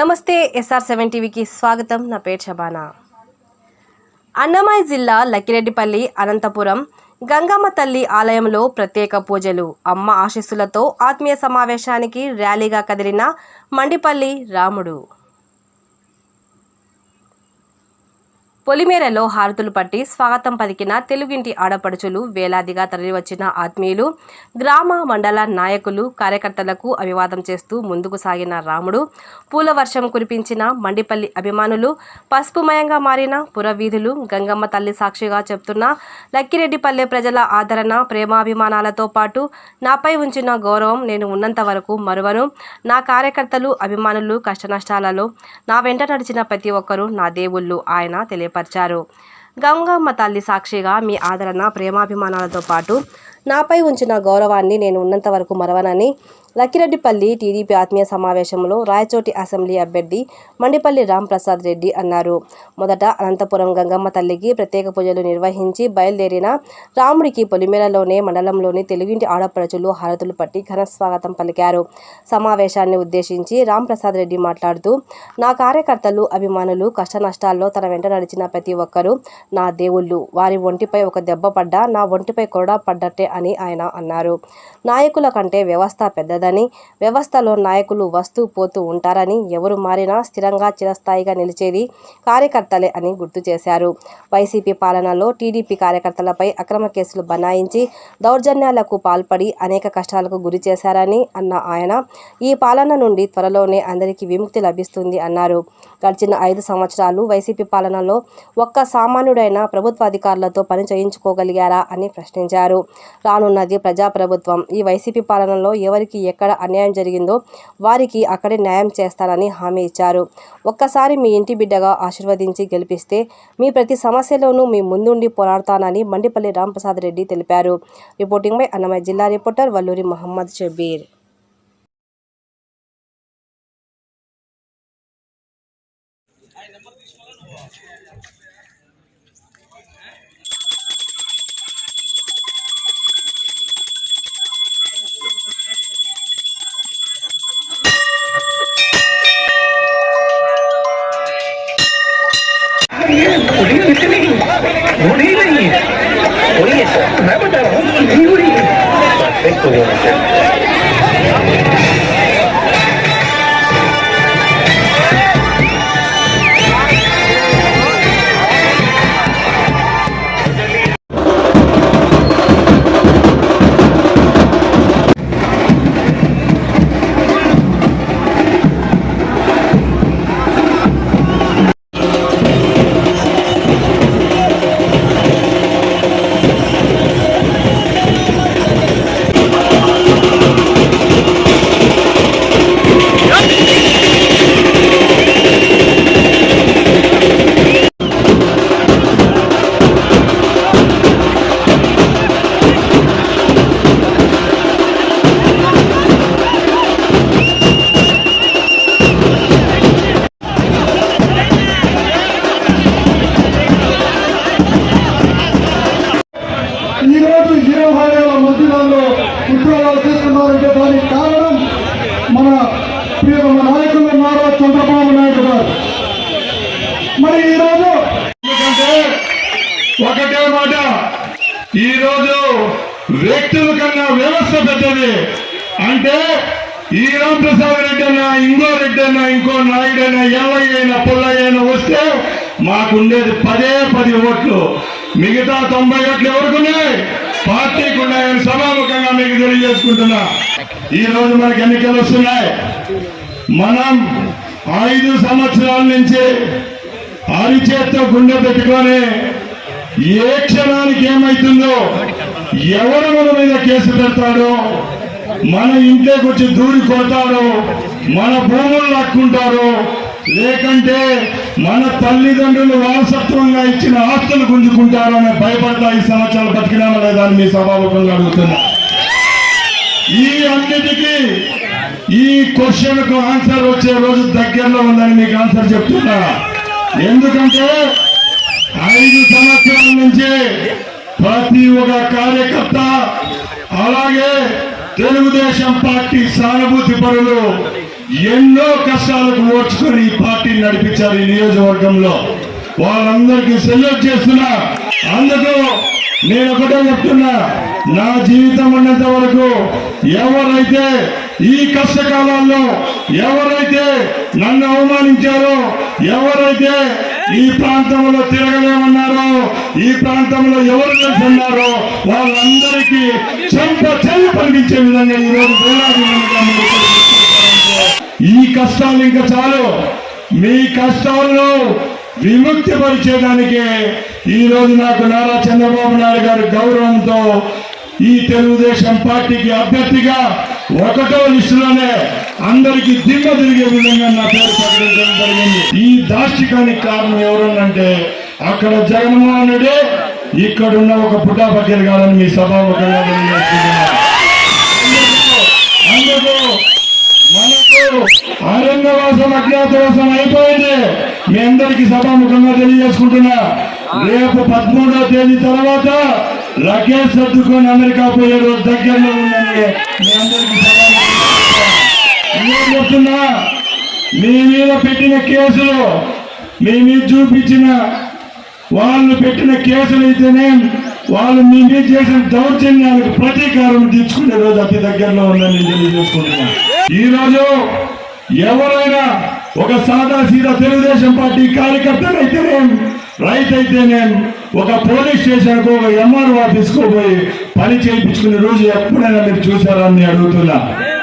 నమస్తే SR seven టీవీకి స్వాగతం. నా పేరు షబానా అన్నమయ్య జిల్లా లక్కిరెడ్డిపల్లి అనంతపురం గంగమ్మ తల్లి ఆలయంలో ప్రత్యేక పూజలు. అమ్మ ఆశీస్సులతో ఆత్మీయ సమావేశానికి ర్యాలీగా కదిలిన మండిపల్లి రాముడు. పొలిమేరలో హారతులు పట్టి స్వాగతం పలికిన తెలుగింటి ఆడపడుచులు వేలాదిగా తరలివచ్చిన ఆత్మీయులు గ్రామ మండల నాయకులు కార్యకర్తలకు అభివాదం చేస్తూ ముందుకు సాగిన రాముడు పూల వర్షం కురిపించిన మండిపల్లి అభిమానులు పసుపుమయంగా మారిన పురవీధులు గంగమ్మ తల్లి సాక్షిగా చెప్తున్న లక్కిరెడ్డిపల్లె ప్రజల ఆదరణ ప్రేమాభిమానాలతో పాటు నాపై ఉంచిన గౌరవం నేను ఉన్నంత వరకు మరువను. నా కార్యకర్తలు అభిమానులు కష్టనష్టాలలో నా వెంట నడిచిన ప్రతి ఒక్కరూ నా దేవుళ్ళు ఆయన తెలియపరిచారు. గంగమ్మ తల్లి సాక్షిగా మీ ఆదరణ ప్రేమాభిమానాలతో పాటు నాపై ఉంచిన గౌరవాన్ని నేను ఉన్నంత వరకు మరవనని లక్కిరెడ్డిపల్లి టీడీపీ ఆత్మీయ సమావేశంలో రాయచోటి అసెంబ్లీ అభ్యర్థి మండిపల్లి రాంప్రసాద్ రెడ్డి అన్నారు. మొదట అనంతపురం గంగమ్మ తల్లికి ప్రత్యేక పూజలు నిర్వహించి బయలుదేరిన రాముడికి పొలిమేరలోనే మండలంలోని తెలుగింటి ఆడపడుచులు హారతులు పట్టి ఘన స్వాగతం పలికారు. సమావేశాన్ని ఉద్దేశించి రాంప్రసాద్ రెడ్డి మాట్లాడుతూ నా కార్యకర్తలు అభిమానులు కష్టనష్టాల్లో తన వెంట నడిచిన ప్రతి ఒక్కరూ నా దేవుళ్ళు. వారి ఒంటిపై ఒక దెబ్బ పడ్డా నా ఒంటిపై కొరడా పడ్డట్టే అని ఆయన అన్నారు. నాయకుల కంటే వ్యవస్థ పెద్ద లేదని వ్యవస్థలో నాయకులు వస్తూ పోతూ ఉంటారని ఎవరు మారినా స్థిరంగా చిరస్థాయిగా నిలిచేది కార్యకర్తలే అని గుర్తు చేశారు. వైసీపీ పాలనలో టీడీపీ కార్యకర్తలపై అక్రమ కేసులు బనాయించి దౌర్జన్యాలకు పాల్పడి అనేక కష్టాలకు గురి చేశారని అన్న ఆయన ఈ పాలన నుండి త్వరలోనే అందరికీ విముక్తి లభిస్తుంది అన్నారు. గడిచిన ఐదు సంవత్సరాలు వైసీపీ పాలనలో ఒక్క సామాన్యుడైన ప్రభుత్వ అధికారులతో పని చేయించుకోగలిగారా అని ప్రశ్నించారు. రానున్నది ప్రజాప్రభుత్వం. ఈ వైసీపీ పాలనలో ఎవరికి ఎక్కడ అన్యాయం జరిగిందో వారికి అక్కడే న్యాయం చేస్తానని హామీ ఇచ్చారు. ఒక్కసారి మీ ఇంటి బిడ్డగా ఆశీర్వదించి గెలిపిస్తే మీ ప్రతి సమస్యలోనూ మీ ముందుండి పోరాడతానని మండిపల్లి రాంప్రసాద్ రెడ్డి తెలిపారు. రిపోర్టింగ్ బై అన్నమయ్య జిల్లా రిపోర్టర్ వల్లూరి మహమ్మద్ షబీర్. నెంబర్ తీసుకోవాలి नहीं है उड़ी है सर मैं बता रहा हूँ नहीं उड़ी है परफेक्ट हो गया ఒకటే మాట. ఈరోజు వ్యక్తుల కన్నా వ్యవస్థ పెద్దది. అంటే ఈ రామప్రసాద్ రెడ్డి అన్నా ఇంకో రెడ్డి అన్నా ఇంకో నాయుడు అయినా ఎల్లయ్య అయినా పుల్లయ్య అయినా వస్తే మాకుండేది పదే పది ఓట్లు. మిగతా తొంభై ఓట్లు ఎవరుకున్నాయి పార్టీకి ఉన్నాయని సభాముఖంగా మీకు తెలియజేసుకుంటున్నా. ఈ రోజు మనకి ఎన్నికలు వస్తున్నాయి. మనం ఐదు సంవత్సరాల నుంచి అరిచేత్తో గుండె పెట్టుకొని ఏ క్షణానికి ఏమైతుందో ఎవరు మన మీద కేసు పెడతాడో మన ఇంట్లోకి వచ్చి దూరి కొడతాడో మన భూములు లాక్కుంటారో లేకంటే మన తల్లిదండ్రులు వారసత్వంగా ఇచ్చిన ఆస్తులు గుంజుకుంటారో అనే భయపడతా ఈ సంవత్సరాలు బతికినామా లేదా అని మీ సభాముఖంగా అడుగుతున్నా. ఈ అన్నిటికీ ఈ క్వశ్చన్కు ఆన్సర్ వచ్చే రోజు దగ్గరలో ఉందని మీకు ఆన్సర్ చెప్తున్నా. ఎందుకంటే ఐదు సంవత్సరాల నుంచి ప్రతి ఒక్క కార్యకర్త అలాగే తెలుగుదేశం పార్టీ సానుభూతి పరులు ఎన్నో కష్టాలకు ఓర్చుకొని ఈ పార్టీని నడిపించారు ఈ నియోజకవర్గంలో. వాళ్ళందరికీ సెల్యూట్ చేస్తున్నా. అందుకు నేను ఒకటే చెప్తున్నా నా జీవితం ఉన్నంత వరకు ఎవరైతే ఈ కష్టకాలాల్లో ఎవరైతే నన్ను అవమానించారో ఎవరైతే ఈ ప్రాంతంలో తిరగలేమన్నారో ఈ ప్రాంతంలో ఎవరు తెలుసున్నారో వాళ్ళందరికీ చెంప చెయ్యి పండించే విధంగా ఈ రోజు వేలాది ఈ కష్టాలు ఇంకా చాలు. మీ కష్టాలను విముక్తి పరిచేదానికే ఈ రోజు నాకు నారా చంద్రబాబు నాయుడు గారి గౌరవంతో ఈ తెలుగుదేశం పార్టీకి అభ్యర్థిగా ఒకటో లిస్టులోనే అందరికి దిమ్మ తిరిగే విధంగా నా పేరు ప్రకటించడం జరిగింది. ఈ దాష్టికానికి కారణం ఎవరన్నంటే అక్కడ జగన్మోహన్ రెడ్డి ఇక్కడున్న ఒక పుట్టా పకీర్ గారని మీ సభాముఖంగా అందుకు మనకు అరణ్యవాసం అజ్ఞాతవాసం అయిపోయింది. మీ అందరికి సభాముఖంగా తెలియజేసుకుంటున్నా. రేపు పదమూడవ తేదీ తర్వాత లగేజ్ సర్దుకొని అమెరికా పోయే రోజు దగ్గరలో ఉందండి మీ కోరుతున్నా మీ మీద పెట్టిన కేసులు మీ మీద చూపించిన వాళ్ళు పెట్టిన కేసులు అయితేనే వాళ్ళు మీ మీద చేసిన దౌర్జన్యాలకు ప్రతీకారం తీర్చుకునే రోజు అతి దగ్గరలో ఉందని నేను తెలియజేసుకుంటున్నా. ఈ రోజు ఎవరైనా ఒక సాదా సీదా తెలుగుదేశం పార్టీ కార్యకర్తలైతేనేం రైతు అయితేనేం ఒక పోలీస్ స్టేషన్కు ఒక ఎంఆర్ఓ ఆఫీస్ పోయి పని చేయించుకునే రోజు ఎప్పుడైనా మీరు చూసారని అని అడుగుతున్నా.